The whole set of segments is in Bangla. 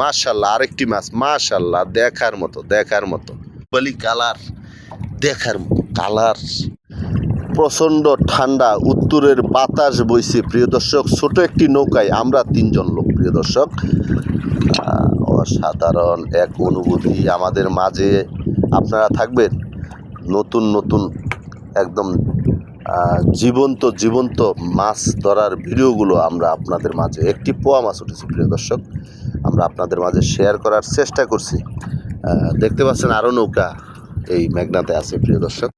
মাশাল্লাহ, আরেকটি মাছ, মাশাল্লাহ, দেখার মতো দেখার মতো। বলি কালার, দেখার মতো, কালার। প্রচণ্ড ঠান্ডা, উত্তরের বাতাস বইছে, প্রিয় দর্শক। ছোট একটি নৌকায় আমরা তিনজন লোক, প্রিয় দর্শক। অসাধারণ এক অনুভূতি আমাদের মাঝে। আপনারা থাকবেন নতুন নতুন, একদম জীবন্ত জীবন্ত মাছ ধরার ভিডিওগুলো আমরা আপনাদের মাঝে। একটি পোয়া মাছ উঠেছে, প্রিয় দর্শক। আমরা আপনাদের মাঝে শেয়ার করার চেষ্টা করছি। দেখতে পাচ্ছেন আরও নৌকা এই মেঘনাতে আছে, প্রিয় দর্শক।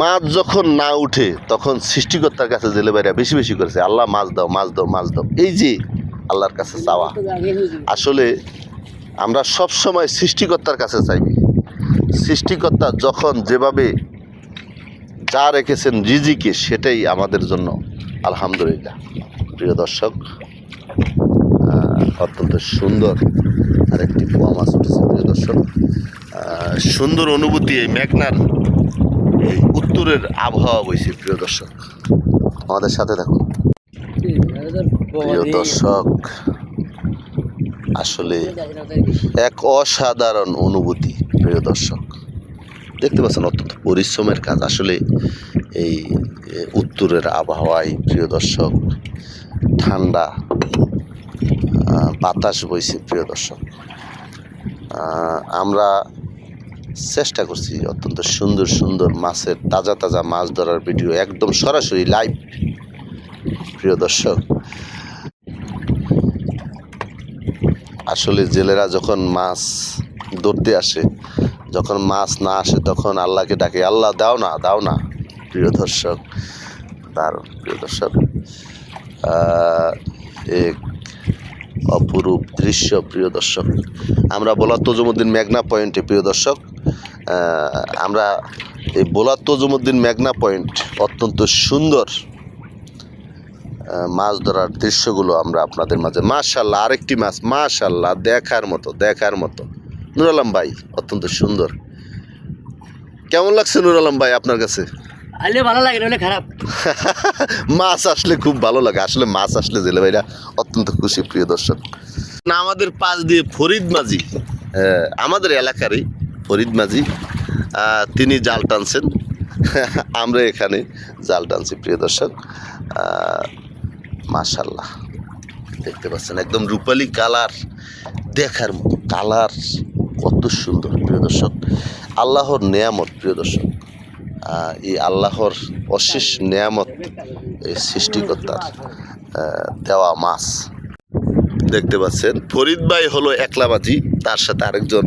মাছ যখন না উঠে, তখন সৃষ্টিকর্তার কাছে জেলে বাইরা বেশি বেশি করেছে, আল্লাহ, মাছ দাও মাছ দাও মাছ দাও। এই যে আল্লাহর কাছে চাওয়া। আসলে আমরা সব সময় সৃষ্টিকর্তার কাছে চাইবি সৃষ্টিকর্তা যখন যেভাবে যা রেখেছেন রিজিকে, সেটাই আমাদের জন্য, আলহামদুলিল্লাহ। প্রিয় দর্শক অত্যন্ত সুন্দর আরেকটি পোয়া মাছ উঠেছে, প্রিয় দর্শক। সুন্দর অনুভূতি এই মেঘনার এই উত্তরের আবহাওয়া বইছে, প্রিয় দর্শক। আমাদের সাথে থাকুন প্রিয় দর্শক, আসলে এক অসাধারণ অনুভূতি, প্রিয় দর্শক। দেখতে পাচ্ছেন অত্যন্ত পরিশ্রমের কাজ। আসলে এই উত্তরের আবহাওয়ায়, প্রিয় দর্শক, ঠান্ডা বাতাস বইছে, প্রিয় দর্শক। আমরা চেষ্টা করছি অত্যন্ত সুন্দর সুন্দর মাছের, তাজা তাজা মাছ ধরার ভিডিও একদম সরাসরি লাইভ প্রিয় দর্শক। আসলে জেলেরা যখন মাছ ধরতে আসে, যখন মাছ না আসে, তখন আল্লাহকে ডাকে, আল্লাহ, দাও না দাও না। প্রিয় দর্শক তার প্রিয় দর্শক। এক অপরূপ দৃশ্য, প্রিয় দর্শক। আমরা বোলার তজুমুদ্দিন মেঘনা পয়েন্টে, প্রিয় দর্শক আমরা এই বোলার তজুমুদ্দিন মেঘনা পয়েন্ট অত্যন্ত সুন্দর মাছ ধরার দৃশ্যগুলো আমরা আপনাদের মাঝে। মাশাল্লাহ আরেকটি মাছ মাশাল্লাহ দেখার মতো দেখার মতো। নুর আলম ভাই, অত্যন্ত সুন্দর। কেমন লাগছে নুর আলম ভাই আপনার কাছে? আলে ভালো লাগে নইলে খারাপ। মাছ আসলে খুব ভালো লাগে। আসলে মাছ আসলে জেলে ভাইরা অত্যন্ত খুশি, প্রিয় দর্শক। না, আমাদের পাশ দিয়ে ফরিদ মাঝি আমাদের এলাকারই ফরিদ মাঝি তিনি জাল টানছেন। আমরা এখানে জাল টানছি, প্রিয় দর্শক। মাশাল্লাহ দেখতে পাচ্ছেন, একদম রূপালী কালার দেখার মতো। কালার কত সুন্দর, প্রিয় দর্শক। আল্লাহর নেয়ামত, প্রিয় দর্শক। এই আল্লাহর অশেষ নেয়ামত, এই সৃষ্টিকর্তার দেওয়া মাছ। দেখতে পাচ্ছেন, ফরিদ ভাই হলো একলাবাজি, তার সাথে আরেকজন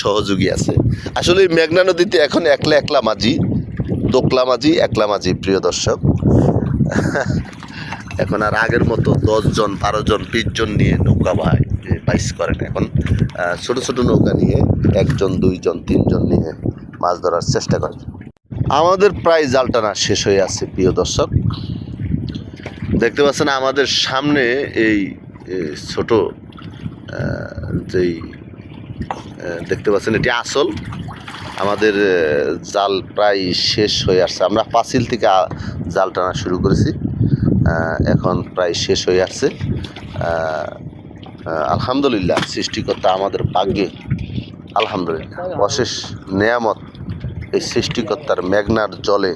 সহযোগী আছে। আসলে মেঘনা নদীতে এখন একলা একলা মাঝি, দোকলা মাঝি, একলা মাঝি, প্রিয় দর্শক। এখন আর আগের মতো দশজন বারো জন বিশ জন নিয়ে নৌকা ভাই বাইস করেন এখন। ছোট ছোট নৌকা নিয়ে একজন, দুইজন, তিনজন নিয়ে মাছ ধরার চেষ্টা করেন। আমাদের প্রায় জাল টানা শেষ হয়ে আছে, প্রিয় দর্শক। দেখতে পাচ্ছেন আমাদের সামনে এই ছোট যেই দেখতে পাচ্ছেন এটি আসল। আমাদের জাল প্রায় শেষ হয়ে আসছে। আমরা পাঁচিল থেকে জাল টানা শুরু করেছি। এখন প্রায় শেষ হয়ে আসছে। আলহামদুলিল্লাহ সৃষ্টিকর্তা আমাদের ভাগ্যে, আলহামদুলিল্লাহ, অশেষ নেয়ামত এই সৃষ্টিকর্তার মেঘনার জলে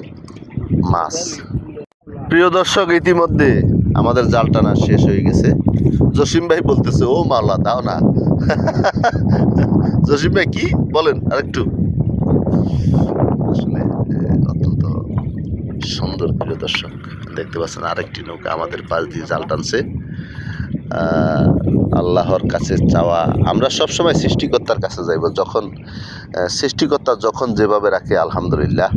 মাছ। প্রিয় দর্শক, ইতিমধ্যে আমাদের জাল টানা শেষ হয়ে গেছে। জসিম ভাই বলতেছে, ও মাওলা, দাও না। জসিম ভাই, কি? বলেন আরেকটু। আসলে অত্যন্ত সুন্দর প্রিয় দর্শক, দেখতে পাচ্ছেন আরেকটি নৌকা আমাদের পাশ দিয়ে জাল টানছে। আল্লাহর কাছে চাওয়া। আমরা সব সময় সৃষ্টিকর্তার কাছে যাইব। যখন সৃষ্টিকর্তা যখন যেভাবে রাখে, আলহামদুলিল্লাহ।